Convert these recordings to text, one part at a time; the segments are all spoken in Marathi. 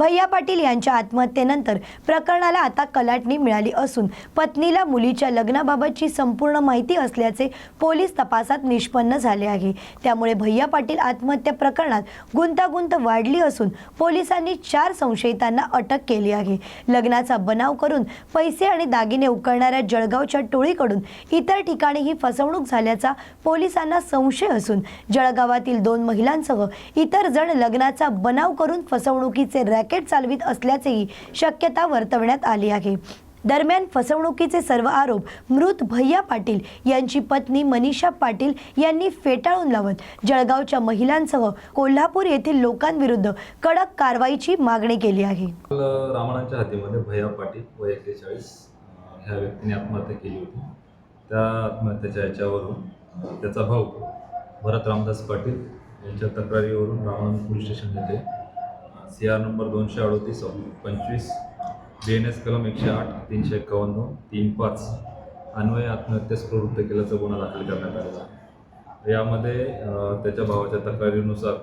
भैया पाटील यांच्या आत्महत्येनंतर प्रकरणाला आता कलाटणी मिळाली असून पत्नीला मुलीच्या लग्नाबाबतची संपूर्ण माहिती असल्याचे पोलीस तपासात निष्पन्न झाले आहे. त्यामुळे भैया पाटील आत्महत्या प्रकरणात गुंतागुंत वाढली असून पोलिसांनी चार संशयितांना अटक केली आहे. लग्नाचा बनाव करून पैसे आणि दागिने उकळणाऱ्या जळगावच्या टोळीकडून इतर ठिकाणी ही फसवणूक झाल्याचा पोलिसांना संशय असून जळगावातील दोन महिलांसह इतर जण लग्नाचा बनाव करून फसवणुकीचे रॅक रॅकेट चालवित असल्याचेही शक्यता वर्तवण्यात आली आहे. दरम्यान फसवणुकीचे सर्व आरोप मृत भैया पाटील यांची पत्नी मनीषा पाटील यांनी फेटाळून लावत जळगावच्या महिलांसह कोल्हापूर येथील लोकांविरुद्ध कडक कारवाईची मागणी केली आहे. रामाणाच्या हातीमध्ये भैया पाटील वय एक्केचाळीस ह्या व्यक्तीने आत्महत्या केली होती. त्या आत्महत्याच्या याच्यावरून त्याचा भाऊ भरत रामदास पाटील यांच्या तक्रारीवरून रामानंद पोलीस स्टेशन येथे सी आर नंबर दोनशे अडोतीस पंचवीस बी एन एस कलम एकशे आठ तीनशे एकावन्न तीन पाच अन्वय आत्महत्येस प्रवृत्त केल्याचा गुन्हा दाखल करण्यात आलेला यामध्ये त्याच्या भावाच्या तक्रारीनुसार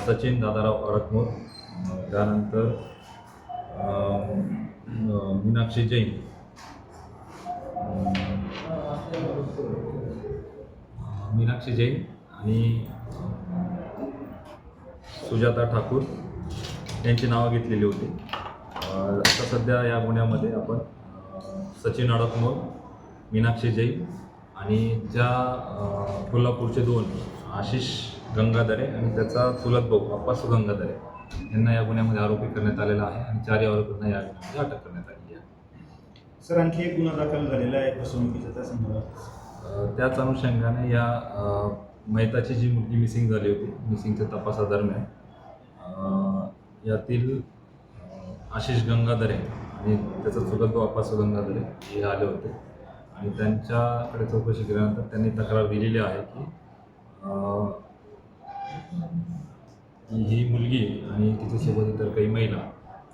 सचिन दादाराव अडकमोर त्यानंतर मीनाक्षी जैन मीनाक्षी जैन आणि सुजाता ठाकूर यांची नावं घेतलेली होती. आता सध्या या गुन्ह्यामध्ये आपण सचिन अडकमोर मीनाक्षी जैन आणि ज्या कोल्हापूरचे दोन आशिष गंगाधरे आणि त्याचा चुलत भाऊ अप्पासू गंगाधरे यांना या गुन्ह्यामध्ये आरोपी करण्यात आलेला आहे आणि चारही आरोपींना या गुन्ह्यामध्ये अटक करण्यात आलेली आहे. सर आणखी एक गुन्हा दाखल झालेला आहे फसवणुकीचा त्या संदर्भात. त्याच अनुषंगाने या अ, मैताची जी मुलगी मिसिंग झाली होती मिसिंगच्या तपासादरम्यान यातील आशिष गंगाधरे आणि त्याचा चुलत भाऊ गंगाधरे हे आले होते. आणि त्यांच्याकडे चौकशी केल्यानंतर त्यांनी तक्रार दिलेली आहे की ही मुलगी आणि तिच्यासोबत इतर काही महिला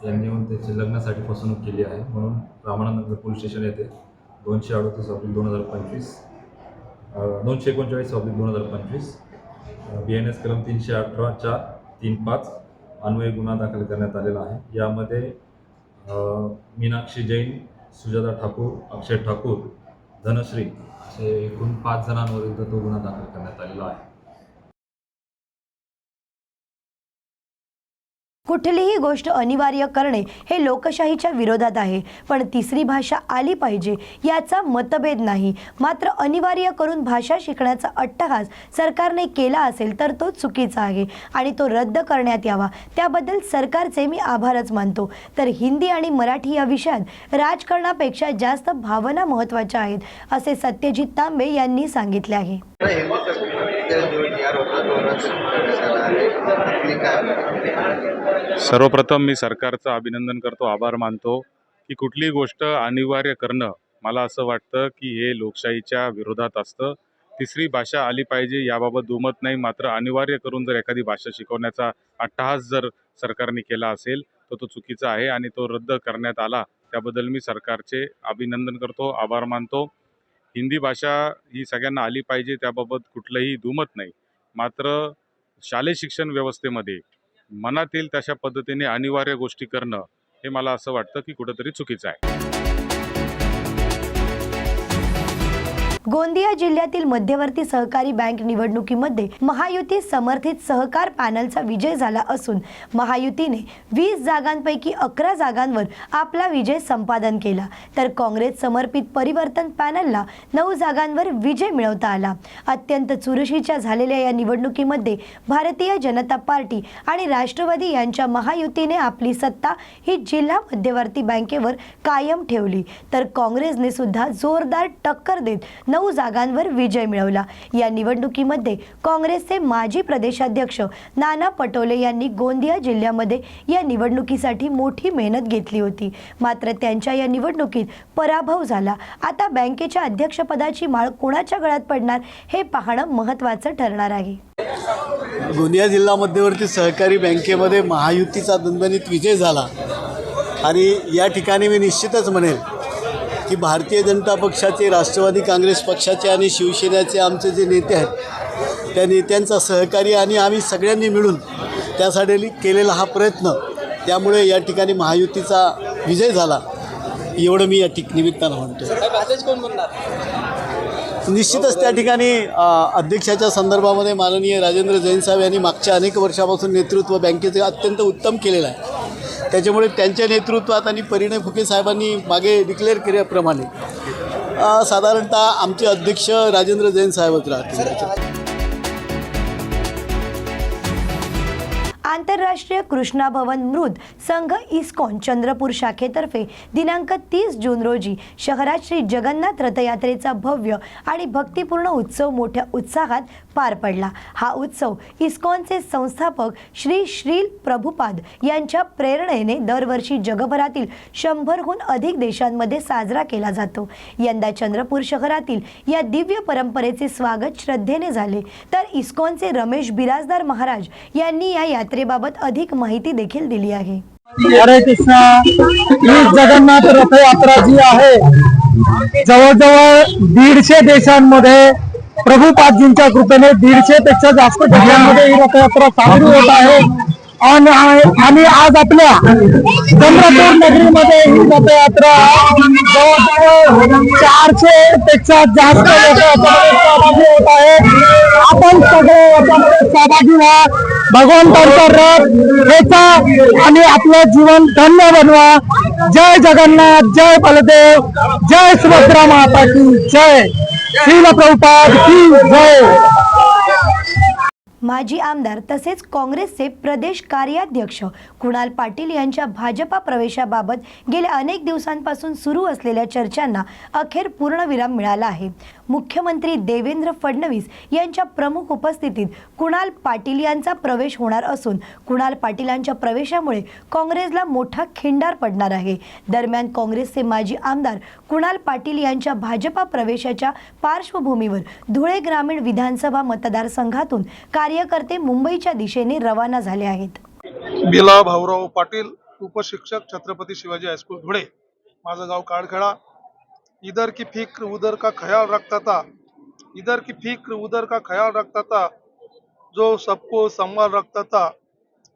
यांनी येऊन त्याची लग्नासाठी फसवणूक केली आहे. म्हणून रामानंद पोलीस स्टेशन येथे दोनशे अडतीस ऑब्लिक दोन हजार पंचवीस दोनशे एकोणचाळीस ऑब्लिक दोन हजार पंचवीस बी एन एस कलम तीनशे अठरा चार तीन पाच अन्वय गुन्हा दाखल करण्यात आलेला आहे. यामध्ये मीनाक्षी जैन सुजाता ठाकूर अक्षय ठाकूर धनश्री असे एकूण पाच जणांविरुद्ध तो गुन्हा दाखल करण्यात आलेला आहे. कुठलीही गोष्ट अनिवार्य करणे हे लोकशाहीच्या विरोधात आहे. पण तिसरी भाषा आली पाहिजे याचा मतभेद नाही. मात्र अनिवार्य करून भाषा शिकण्याचा अट्टहास सरकारने केला असेल तर तो चुकीचा आहे आणि तो रद्द करण्यात यावा. त्याबद्दल सरकारचे मी आभारच मानतो. तर हिंदी आणि मराठी या विषयात राजकारणापेक्षा जास्त भावना महत्त्वाच्या आहेत असे सत्यजित तांबे यांनी सांगितले आहे. सर्वप्रथम मी सरकारचं अभिनंदन करतो आभार मानतो की कुठलीही गोष्ट अनिवार्य करणं मला असं वाटतं की हे लोकशाहीच्या विरोधात असतं. तिसरी भाषा आली पाहिजे याबाबत दुमत नाही. मात्र अनिवार्य करून जर एखादी भाषा शिकवण्याचा अट्टहास जर सरकारने केला असेल तर तो चुकीचा आहे आणि तो रद्द करण्यात आला. त्याबद्दल मी सरकारचे अभिनंदन करतो आभार मानतो. हिंदी भाषा ही सगळ्यांना आली पाहिजे त्याबाबत कुठलंही दुमत नाही. मात्र शालेय शिक्षण व्यवस्थेमध्ये मनातील तशा पद्धतीने अनिवार्य गोष्टी करणं हे मला असं वाटतं की कुठंतरी चुकीचं आहे. गोंदिया जिल्ह्यातील मध्यवर्ती सहकारी बँक निवडणुकीमध्ये महायुती समर्थित सहकार पॅनलचा विजय झाला असून महायुतीने वीस जागांपैकी अकरा जागांवर आपला विजय संपादन केला. तर काँग्रेस समर्पित परिवर्तन पॅनलला नऊ जागांवर विजय मिळवता आला. अत्यंत चुरशीच्या झालेल्या या निवडणुकीमध्ये भारतीय जनता पार्टी आणि राष्ट्रवादी यांच्या महायुतीने आपली सत्ता ही जिल्हा मध्यवर्ती बँकेवर कायम ठेवली. तर काँग्रेसने सुद्धा जोरदार टक्कर देत नऊ जागांवर विजय मिळवला. या निवडणुकीमध्ये काँग्रेसचे माजी प्रदेशाध्यक्ष नाना पटोले यांनी गोंदिया जिल्ह्यामध्ये या निवडणुकीसाठी मोठी मेहनत घेतली होती. मात्र त्यांच्या या निवडणुकीत पराभव झाला. आता बँकेच्या अध्यक्षपदाची माळ कोणाच्या गळ्यात पडणार हे पाहणं महत्त्वाचं ठरणार आहे. गोंदिया जिल्हा मध्यवर्ती सहकारी बँकेमध्ये महायुतीचा दणदणीत विजय झाला. आणि या ठिकाणी मी निश्चितच म्हणेल की भारतीय जनता पक्षाचे राष्ट्रवादी काँग्रेस पक्षाचे आणि शिवसेनेचे आमचे जे नेते आहेत त्या नेत्यांचा सहकार्य आणि आम्ही सगळ्यांनी मिळून त्यासाठी केलेला हा प्रयत्न त्यामुळे या ठिकाणी महायुतीचा विजय झाला. एवढं मी या ठिक निमित्तानं म्हणतो निश्चितच त्या ठिकाणी अध्यक्षाच्या संदर्भामध्ये माननीय राजेंद्र जैन साहेब यांनी मागच्या अनेक वर्षापासून नेतृत्व बँकेचे अत्यंत उत्तम केलेलं आहे. त्याच्यामुळे त्यांच्या नेतृत्वात आणि परिणय फुके साहेबांनी मागे डिक्लेअर केल्याप्रमाणे साधारणतः आमचे अध्यक्ष राजेंद्र जैन साहेबच राहतील. आंतरराष्ट्रीय कृष्णा भवन मृद संघ इस्कॉन चंद्रपूर शाखेतर्फे दिनांक तीस जून रोजी शहरात श्री जगन्नाथ रथयात्रेचा भव्य आणि भक्तिपूर्ण उत्सव मोठ्या उत्साहात पार पडला. हा उत्सव इस्कॉनचे संस्थापक श्री श्रील प्रभुपाद यांच्या प्रेरणेने दरवर्षी जगभरातील शंभरहून अधिक देशांमध्ये साजरा केला जातो. यंदा चंद्रपूर शहरातील या दिव्य परंपरेचे स्वागत श्रद्धेने झाले. तर इस्कॉनचे रमेश बिराजदार महाराज यांनी या यात्रेबाबत अधिक माहिती देखील दिली आहे. हरे कृष्णा ही जगन्नाथ रथयात्रा जी आहे जवळजवळ दीडशे देशांमध्ये प्रभूपादजींच्या कृपेने दीडशे पेक्षा जास्त जिल्ह्यांमध्ये ही रथयात्रा साजरी होत आहे. आणि आणि आज आपल्या चंद्रपूर नगरीमध्ये ही रथयात्रा जवळजवळ चारशे पेक्षा जास्त सहभागी होत आहे. आपण सगळे याच्यामध्ये सहभागी व्हा. भगवंतांचा रथ हेचा आणि आपलं जीवन धन्य बनवा. जय जगन्नाथ जय बलदेव जय सुभद्रा माता की जय. प्रभुपाद की जय. माजी आमदार तसेच काँग्रेसचे प्रदेश कार्याध्यक्ष कुणाल पाटील यांच्या भाजपा प्रवेशाबाबत गेल्या अनेक दिवसांपासून सुरू असलेल्या चर्चांना अखेर पूर्णविराम मिळाला आहे. मुख्यमंत्री देवेंद्र फडणवीस यांच्या प्रमुख उपस्थितीत कुणाल पाटील यांचा प्रवेश होणार असून कुणाल पाटीलांच्या प्रवेशामुळे काँग्रेसला मोठा खिंडार पडणार आहे. दरम्यान काँग्रेसचे माजी आमदार कुणाल पाटील यांच्या भाजपा प्रवेशाच्या पार्श्वभूमीवर धुळे ग्रामीण विधानसभा मतदारसंघातून कार्यकर्ते मुंबईच्या दिशेने रवाना झाले आहेत. बिला भाऊराव पाटील उपशिक्षक छत्रपती शिवाजी हायस्कूल धुळे. माझं गाव काळखेडा इधर की फिक्र उधर का ख्याल रखता था। इधर की फिक्र उधर का ख्याल रखता था जो सबको संभाल रखता था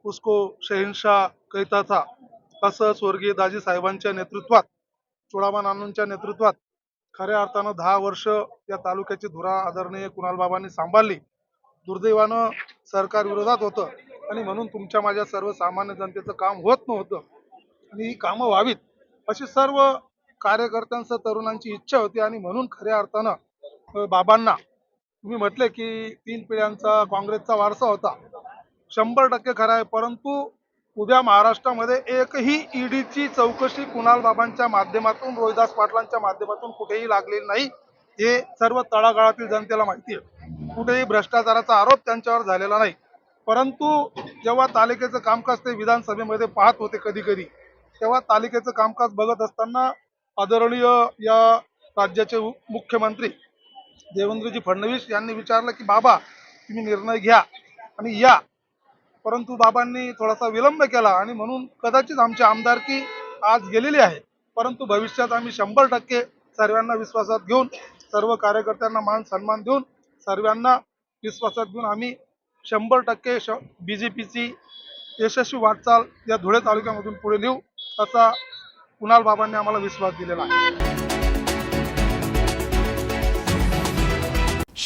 उसको शहनशाह कहता था। असं स्वर्गीय दाजी साहेबांच्या नेतृत्वात चुडामा नानूंच्या नेतृत्वात खऱ्या अर्थानं दहा वर्ष या तालुक्याची धुरा आदरणीय कुणालबाबांनी सांभाळली. दुर्दैवानं सरकार विरोधात होतं आणि म्हणून तुमच्या माझ्या सर्वसामान्य जनतेचं काम होत नव्हतं. आणि ही कामं व्हावीत अशी सर्व कार्यकर्त्यांचं तरुणांची इच्छा होती आणि म्हणून खऱ्या अर्थानं बाबांना तुम्ही म्हटले की तीन पिढ्यांचा काँग्रेसचा वारसा होता. शंभर टक्के खरा आहे परंतु उद्या महाराष्ट्रामध्ये एकही ईडीची चौकशी कुणाल बाबांच्या माध्यमातून रोहिदास पाटलांच्या माध्यमातून कुठेही लागलेली नाही. हे सर्व तळागाळातील जनतेला माहिती आहे. कुठेही भ्रष्टाचाराचा आरोप त्यांच्यावर झालेला नाही. परंतु जेव्हा तालिकेचं कामकाज ते विधानसभेमध्ये पाहत होते कधी कधी तेव्हा तालिकेचं कामकाज बघत असताना आदरणीय या राज्याचे मुख्यमंत्री देवेंद्रजी फडणवीस यांनी विचारलं की बाबा तुम्ही निर्णय घ्या आणि या. परंतु बाबांनी थोडासा विलंब केला आणि म्हणून कदाचित आमची आमदारकी आज गेलेली आहे. परंतु भविष्यात आम्ही शंभर टक्के सर्वांना विश्वासात घेऊन सर्व कार्यकर्त्यांना मान सन्मान देऊन सर्वांना विश्वासात घेऊन आम्ही शंभर टक्के श बी जे पीची यशस्वी वाटचाल या धुळे तालुक्यामधून पुढे नेऊ असा कुणाल बाबांनी आम्हाला विश्वास दिलेला आहे.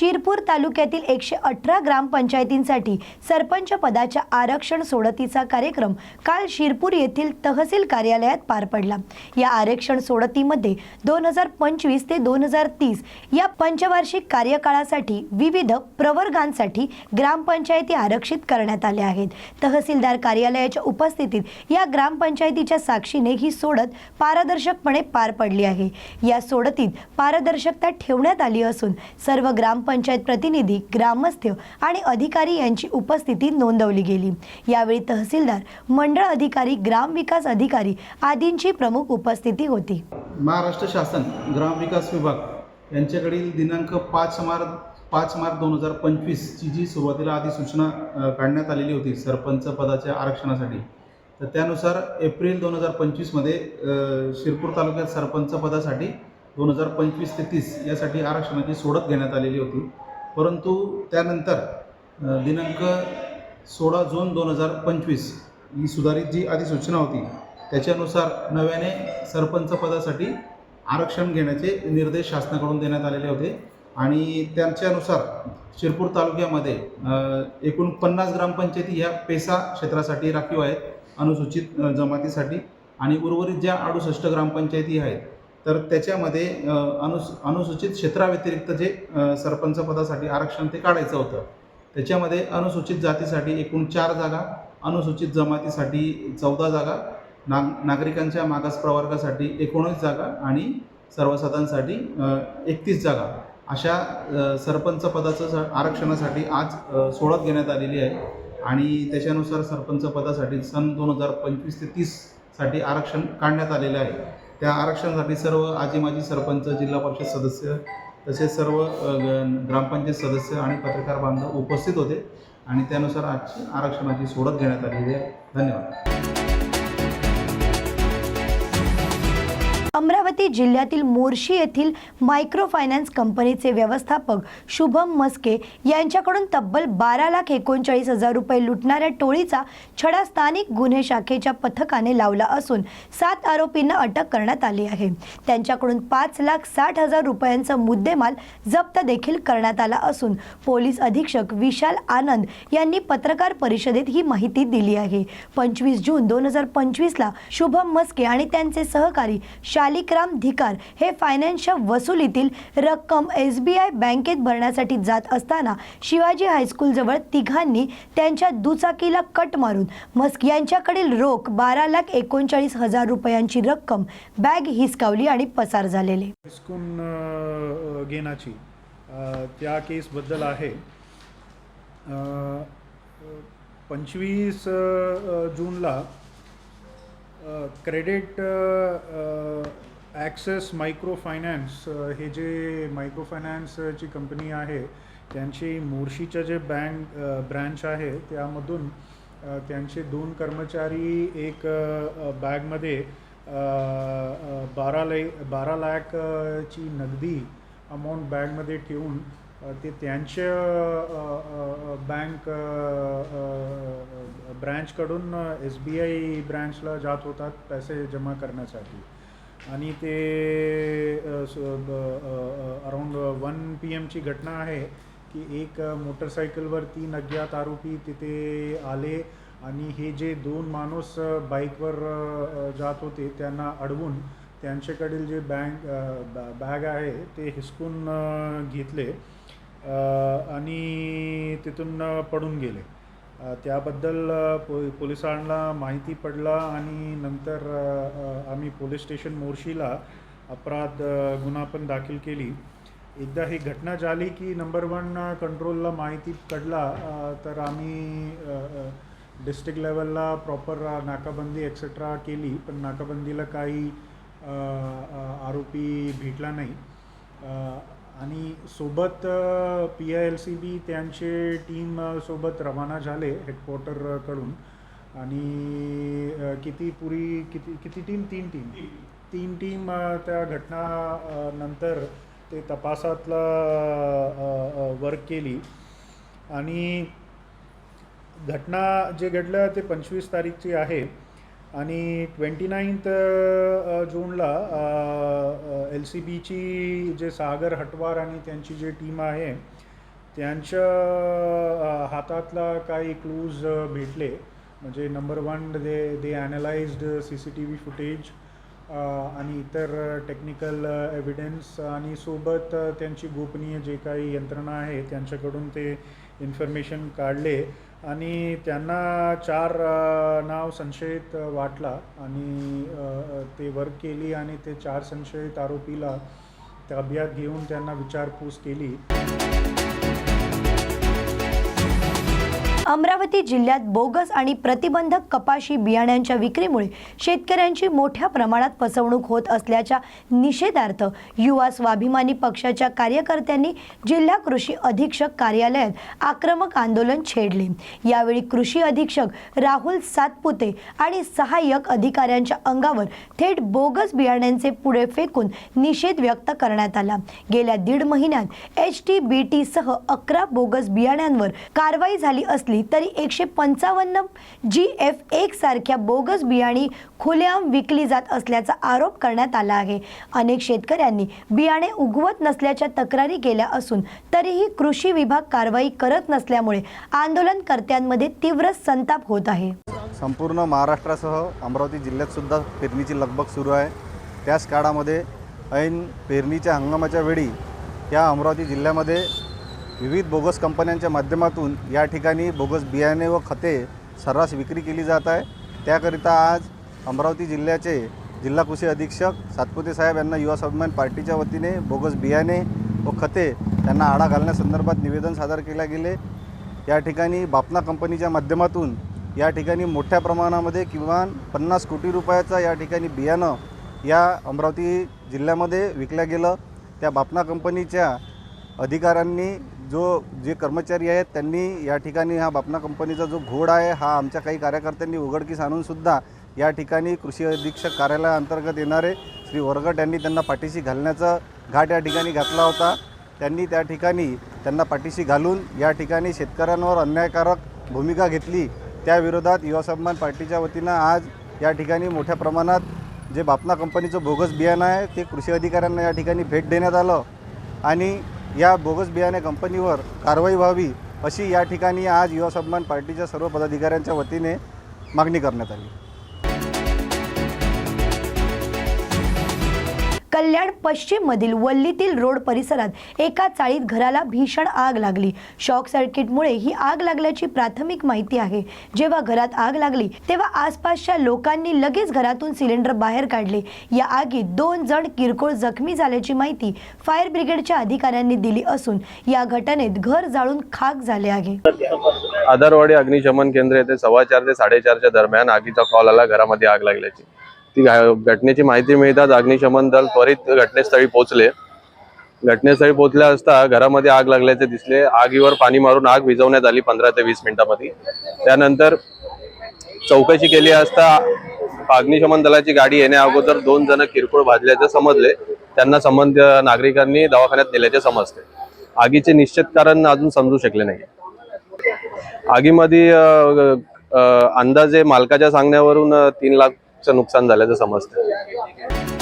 शिरपूर तालुक्यातील एकशे अठरा ग्रामपंचायतींसाठी सरपंच पदाच्या आरक्षण सोडतीचा कार्यक्रम काल शिरपूर येथील तहसील कार्यालयात पार पडला. या आरक्षण सोडतीमध्ये दोन हजार पंचवीस ते दोन हजार तीस या पंचवार्षिक कार्यकाळासाठी विविध प्रवर्गांसाठी ग्रामपंचायती आरक्षित करण्यात आल्या आहेत. तहसीलदार कार्यालयाच्या उपस्थितीत या ग्रामपंचायतीच्या साक्षीने ही सोडत पारदर्शकपणे पार पडली आहे. या सोडतीत पारदर्शकता ठेवण्यात आली असून सर्व ग्रामपंचायत प्रतिनिधी ग्रामस्थ आणि अधिकारी यांची उपस्थिती नोंदवली गेली. यावेळी तहसीलदार मंडळ अधिकारी ग्रामविकास अधिकारी आदींची प्रमुख उपस्थिती होती. महाराष्ट्र शासन ग्रामविकास विभाग यांच्याकडील दिनांक पाच मार्च पाच मार्च दोन हजार पंचवीसची जी सुरुवातीला अधिसूचना काढण्यात आलेली होती सरपंच पदाच्या आरक्षणासाठी. तर त्यानुसार एप्रिल दोन हजार पंचवीसमध्ये शिरपूर तालुक्यात सरपंच पदासाठी दोन हजार पंचवीस ते तीस यासाठी आरक्षणाची सोडत घेण्यात आलेली होती. परंतु त्यानंतर दिनांक सोळा जून दोन हजार पंचवीस ही सुधारित जी अधिसूचना होती त्याच्यानुसार नव्याने सरपंच पदासाठी आरक्षण घेण्याचे निर्देश शासनाकडून देण्यात आलेले होते. आणि त्यांच्यानुसार शिरपूर तालुक्यामध्ये एकूण पन्नास ग्रामपंचायती ह्या पेसा क्षेत्रासाठी राखीव आहेत अनुसूचित जमातीसाठी. आणि उर्वरित ज्या अडुसष्ट ग्रामपंचायती आहेत तर त्याच्यामध्ये अनुस अनुसूचित क्षेत्राव्यतिरिक्त जे सरपंचपदासाठी सरपंच पदासाठी आरक्षण ते काढायचं होतं. त्याच्यामध्ये अनुसूचित जातीसाठी एकूण चार जागा अनुसूचित जमातीसाठी चौदा जागा नाग नागरिकांच्या मागास प्रवर्गासाठी एकोणीस जागा आणि सर्वसाधारणसाठी एकतीस जागा. अशा सरपंचपदाचं सरपंच पदाचं स- आरक्षणासाठी आज सोडत घेण्यात आलेली आहे आणि त्याच्यानुसार सरपंच पदासाठी सन दोन हजार पंचवीस ते तीससाठी आरक्षण काढण्यात आलेलं आहे. त्या आरक्षणासाठी सर्व आजी माजी सरपंच जिल्हा परिषद सदस्य तसेच सर्व ग- ग्रामपंचायत सदस्य आणि पत्रकार बांधव उपस्थित होते. आणि त्यानुसार आजची आरक्षणाची सोडत घेण्यात आलेली आहे. धन्यवाद. अमरावती जिल्ह्यातील मोर्शी येथील मायक्रो फायनान्स कंपनीचे व्यवस्थापक शुभम मस्के यांच्याकडून तब्बल बारा लाख एकोणचाळीस हजार रुपये लुटणाऱ्या टोळीचा छडा स्थानिक गुन्हे शाखेच्या पथकाने लावला असून सात आरोपींना अटक करण्यात आली आहे. त्यांच्याकडून पाच लाख साठ हजार रुपयांचा मुद्देमाल जप्त देखील करण्यात आला असून पोलीस अधीक्षक विशाल आनंद यांनी पत्रकार परिषदेत ही माहिती दिली आहे. पंचवीस जून दोन हजार पंचवीसला शुभम मस्के आणि त्यांचे सहकारी शालिकराम धिकार हे फायनान्सच्या वसुलीतील रक्कम एस बी आय बँकेत भरण्यासाठी जात असताना शिवाजी हायस्कूलजवळ तिघांनी त्यांच्या दुचाकीला कट मारून मस्क यांच्याकडील रोख बारा लाख एकोणचाळीस हजार रुपयांची रक्कम बॅग हिसकावली आणि पसार झालेले. हिसकून घेण्याची त्या केसबद्दल आहे. पंचवीस जूनला क्रेडिट ॲक्सेस मायक्रो फायनान्स हे जे मायक्रो फायनान्सची कंपनी आहे त्यांची मोर्शीच्या जे बँक ब्रँच आहे त्यामधून त्यांचे दोन कर्मचारी एक बॅगमध्ये बारा लै बारा लॅकची नगदी अमाऊंट बॅगमध्ये ठेवून ते त्यांच्या बँक ब्रँचकडून एस बी आय ब्रँचला जात होतात पैसे जमा करण्यासाठी. आणि ते अराऊंड वन पी एमची घटना आहे की एक मोटरसायकलवर तीन अज्ञात आरोपी तिथे आले आणि हे जे दोन माणूस बाईकवर जात होते त्यांना अडवून त्यांच्याकडील जे बँक बॅग आहे ते हिसकून घेतले. आणि तिथून पडून गेले. त्याबद्दल पो पोलिसांना माहिती पडला आणि नंतर आम्ही पोलीस स्टेशन मोर्शीला अपराध गुन्हा पण दाखल केली. एकदा ही घटना झाली की नंबर वन कंट्रोलला माहिती पडला तर आम्ही डिस्ट्रिक्ट लेवलला प्रॉपर नाकाबंदी एक्सेट्रा केली पण नाकाबंदीला काही आरोपी भेटला नाही. आणि सोबत P I L C B त्यांचे टीम सोबत रवाना झाले हेडक्वार्टरकडून आणि किती पुरी किती किती टीम तीन टीम तीन टीम त्या घटना नंतर ते तपासातला वर्क केली. आणि घटना जे घडलं ते पंचवीस तारीखची आहे. आणि ट्वेंटी नाईन्थ जूनला एल सी बीची जे सागर हटवार आणि त्यांची जी टीम आहे त्यांच्या हातातला काही क्लूज भेटले. म्हणजे number one they they analysed C C T V footage आणि इतर टेक्निकल एव्हिडन्स आणि सोबत त्यांची गोपनीय जे काही यंत्रणा आहे त्यांच्याकडून ते इन्फॉर्मेशन काढले आणि त्यांना चार नाव संशयित वाटला आणि ते वर्क केली आणि ते चार संशयित आरोपीला ताब्यात घेऊन त्यांना विचारपूस केली. अमरावती जिल्ह्यात बोगस आणि प्रतिबंधक कपाशी बियाण्यांच्या विक्रीमुळे शेतकऱ्यांची मोठ्या प्रमाणात फसवणूक होत असल्याच्या निषेधार्थ युवा स्वाभिमानी पक्षाच्या कार्यकर्त्यांनी जिल्हा कृषी अधीक्षक कार्यालयात आक्रमक आंदोलन छेडले. यावेळी कृषी अधीक्षक राहुल सातपुते आणि सहाय्यक अधिकाऱ्यांच्या अंगावर थेट बोगस बियाण्यांचे पुढे फेकून निषेध व्यक्त करण्यात आला. गेल्या दीड महिन्यात एच टी बी टी सह अकरा बोगस बियाण्यांवर कारवाई झाली असली असली तरी एकशे पंचावन्न जी एफ एक सारख्या बोगस बियाणी खुलेआम विकली जात असल्याचा आरोप करण्यात आला आहे. अनेक शेतकऱ्यांनी बियाणे उगवत नसल्याच्या तक्रारी केल्या असून तरीही कृषी विभाग कारवाई करत नसल्यामुळे आंदोलनकर्त्यांमध्ये तीव्र संताप होत आहे. संपूर्ण महाराष्ट्रासह अमरावती जिल्ह्यात सुद्धा पेरणीची लगबग सुरू आहे. त्याच काळामध्ये ऐन पेरणीच्या हंगामाच्या वेळी या अमरावती जिल्ह्यामध्ये विविध बोगस कंपन्यांच्या माध्यमातून या ठिकाणी बोगस बियाणे व खते सर्रास विक्री केली जात आहे. त्याकरिता आज अमरावती जिल्ह्याचे जिल्हा कृषी अधीक्षक सातपुते साहेब यांना युवा स्वाभिमान पार्टीच्या वतीने बोगस बियाणे व खते त्यांना आळा घालण्यासंदर्भात निवेदन सादर केले गेले. या ठिकाणी बापना कंपनीच्या माध्यमातून या ठिकाणी मोठ्या प्रमाणामध्ये किमान पन्नास कोटी रुपयाचा या ठिकाणी बियाणं या अमरावती जिल्ह्यामध्ये विकल्या गेलं. त्या बापना कंपनीच्या अधिकाऱ्यांनी जो जे कर्मचारी आहेत त्यांनी या ठिकाणी हा बापना कंपनीचा जो घोड आहे हा आमच्या काही कार्यकर्त्यांनी उघडकीस आणूनसुद्धा या ठिकाणी कृषी अधीक्षक कार्यालयाअंतर्गत येणारे श्री वरगट यांनी त्यांना पाठीशी घालण्याचा घाट या ठिकाणी घातला होता. त्यांनी त्या ठिकाणी त्यांना पाठीशी घालून या ठिकाणी शेतकऱ्यांवर अन्यायकारक भूमिका घेतली. त्याविरोधात युवा सन्मान पार्टीच्या वतीनं आज या ठिकाणी मोठ्या प्रमाणात जे बापना कंपनीचं बोगस बियाणं आहे ते कृषी अधिकाऱ्यांना या ठिकाणी भेट देण्यात आलं. आणि या बोगस बियाणे कंपनीवर कारवाई व्हावी अशी या ठिकाणी आज युवा सन्मान पार्टीच्या सर्व पदाधिकाऱ्यांच्या वतीने मागणी करण्यात आली. कल्याण पश्चिम मधील वल्लीतील रोड परिसरात एका चाळीत घराला भीषण आग लागली. शॉक सर्किटमुळे ही आग लागल्याची प्राथमिक माहिती आहे. जेव्हा घरात आग लागली तेव्हा आसपासच्या लोकांनी लगेच घरातून सिलेंडर बाहेर काढले. या आगीत दोन जण किरकोळ जखमी झाल्याची माहिती फायर ब्रिगेडच्या अधिकाऱ्यांनी दिली असून या घटनेत घर जाळून खाक झाले आहे. आधारवाडी अग्निशमन केंद्र येथे सव्वा चार ते साडेचारच्या दरम्यान आगीचा कॉल आला घरामध्ये आग लागल्याची. ती घटनेची माहिती मिळताच अग्निशमन दल त्वरित घटनेस्थळी पोहोचले. घटनेस्थळी पोहोचल्या असता घरामध्ये आग लागल्याचे दिसले. आगीवर पाणी मारून आग विझवण्यात आली पंधरा ते वीस मिनिटांमध्ये. त्यानंतर चौकशी केली असता अग्निशमन दलाची गाडी येण्या अगोदर दोन जण किरकोळ भाजल्याचे समजले. त्यांना संबंध नागरिकांनी दवाखान्यात नेल्याचे समजते. आगीचे निश्चित कारण अजून समजू शकले नाही. आगीमध्ये अंदाजे मालकाच्या सांगण्यावरून तीन लाख नुकसान झाल्याचं समजतं.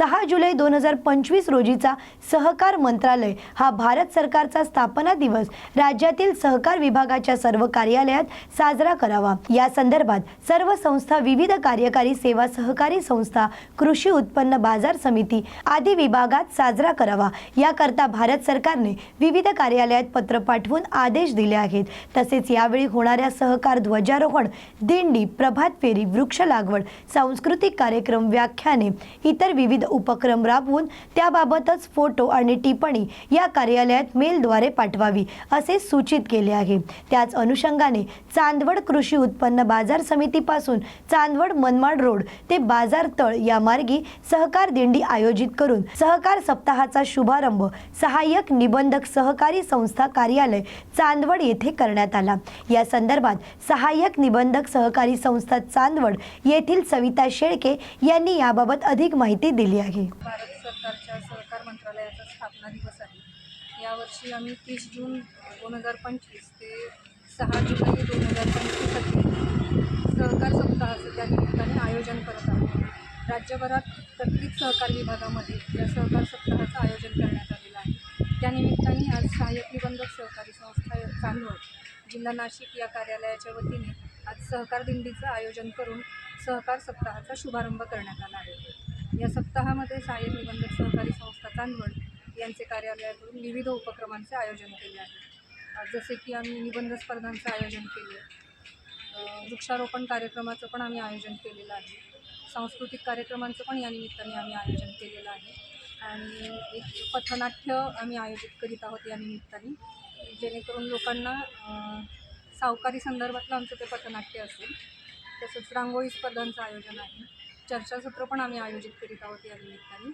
सहा जुलै दोन हजार पंचवीस रोजीचा सहकार मंत्रालय हा भारत सरकारचा स्थापना दिवस राज्यातील सहकार विभागाच्या सर्व कार्यालयात साजरा करावा. या संदर्भात सर्व संस्था विविध कार्यकारी सेवा सहकारी संस्था कृषी उत्पन्न बाजार समिती आदी विभागात साजरा करावा. याकरता भारत सरकारने विविध कार्यालयात पत्र पाठवून आदेश दिले आहेत. तसेच यावेळी होणाऱ्या सहकार ध्वजारोहण दिंडी प्रभात फेरी वृक्ष लागवड सांस्कृतिक कार्यक्रम व्याख्याने इतर विविध उपक्रम राबवून त्याबाबतच फोटो आणि टिप्पणी या कार्यालयात मेलद्वारे पाठवावी असे सूचित केले आहे. त्याच अनुषंगाने चांदवड कृषी उत्पन्न बाजार समितीपासून चांदवड मनमाड रोड ते बाजार तळ या मार्गी सहकार दिंडी आयोजित करून सहकार सप्ताहाचा शुभारंभ सहाय्यक निबंधक सहकारी संस्था कार्यालय चांदवड येथे करण्यात आला. या संदर्भात सहाय्यक निबंधक सहकारी संस्था चांदवड येथील सविता शेळके यांनी याबाबत अधिक माहिती दिली आहे. भारत सरकारच्या सहकार मंत्रालयाचा स्थापना दिवस आहे. यावर्षी आम्ही तीस जून दोन हजार पंचवीस ते सहा जुलै दोन हजार पंचवीससाठी सहकार सप्ताहाचं त्या निमित्ताने आयोजन करत आहोत. राज्यभरात प्रत्येक सहकार विभागामध्ये या सहकार सप्ताहाचं आयोजन करण्यात आलेलं आहे. त्यानिमित्ताने आज सहाय्यक निबंधक सहकारी संस्था चांदवड जिल्हा नाशिक या कार्यालयाच्या वतीने आज सहकार दिंडीचं आयोजन करून सहकार सप्ताहाचा शुभारंभ करण्यात आला आहे. या सप्ताहामध्ये सहाय्यक निबंधक सहकारी संस्था चांदवड यांचे कार्यालयाकडून विविध उपक्रमांचे आयोजन केले आहे. जसे की आम्ही निबंध स्पर्धांचं आयोजन केले. वृक्षारोपण कार्यक्रमाचं पण आम्ही आयोजन केलेलं आहे. सांस्कृतिक कार्यक्रमांचं पण या निमित्ताने आम्ही आयोजन केलेलं आहे. आणि एक पथनाट्य आम्ही आयोजित करीत आहोत या निमित्ताने. जेणेकरून लोकांना सावकारी संदर्भातलं आमचं ते पथनाट्य असेल. तसंच रांगोळी स्पर्धांचं आयोजन आहे. चर्चासत्र पण आम्ही आयोजित करीत आहोत या निमित्ताने.